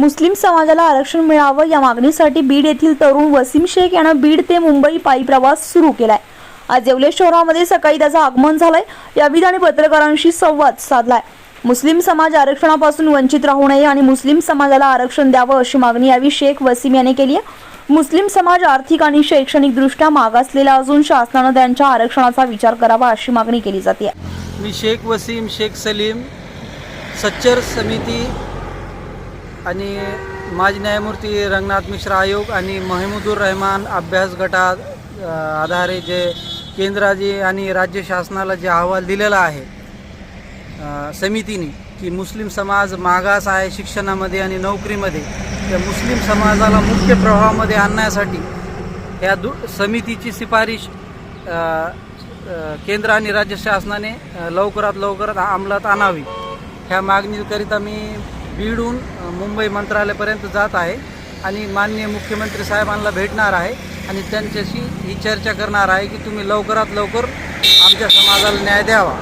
मुस्लिम समाजाला आरक्षण मिळावं या मागणीसाठी बीड येथील तरुण वसीम शेख यानं बीड ते मुंबई पायी प्रवास सुरू केलाय. आज येवले शहरामध्ये सकाळी त्याचं आगमन झालंय. याविध आणि पत्रकारांशी संवाद साधलाय. मुस्लिम समाज आरक्षणापासून वंचित राहू नये आणि मुस्लिम समाजाला आरक्षण द्यावं अशी मागणी यावी शेख वसीम याने केली आहे. मुस्लिम समाज आर्थिक आणि शैक्षणिक दृष्ट्या मागासलेला असून शासनानं त्यांच्या आरक्षणाचा विचार करावा अशी मागणी केली जाते. मी शेख वसीम शेख सलीम सच्चर समिती आणि माजी न्यायमूर्ती रंगनाथ मिश्रा आयोग आणि महमूदुर रहमान अभ्यास गटा आधारे जे केंद्राजी आणि राज्य शासनाला जे अहवाल दिलेला आहे समितीने की मुस्लिम समाज मागास आहे शिक्षणामध्ये आणि नोकरीमध्ये त्या मुस्लिम समाजाला मुख्य प्रवाहामध्ये आणण्यासाठी ह्या दु समितीची शिफारिश केंद्र आणि राज्य शासनाने लवकरात लवकरात अंमलात आणावी. ह्या मागणीकरिता मी बीडहून मुंबई मंत्रालयापर्यंत जात आहे आणि माननीय मुख्यमंत्री साहेबांना भेटणार आहे आणि त्यांच्याशी ही चर्चा करणार आहे की तुम्ही लवकरात लवकर आमच्या समाजाला न्याय द्यावा.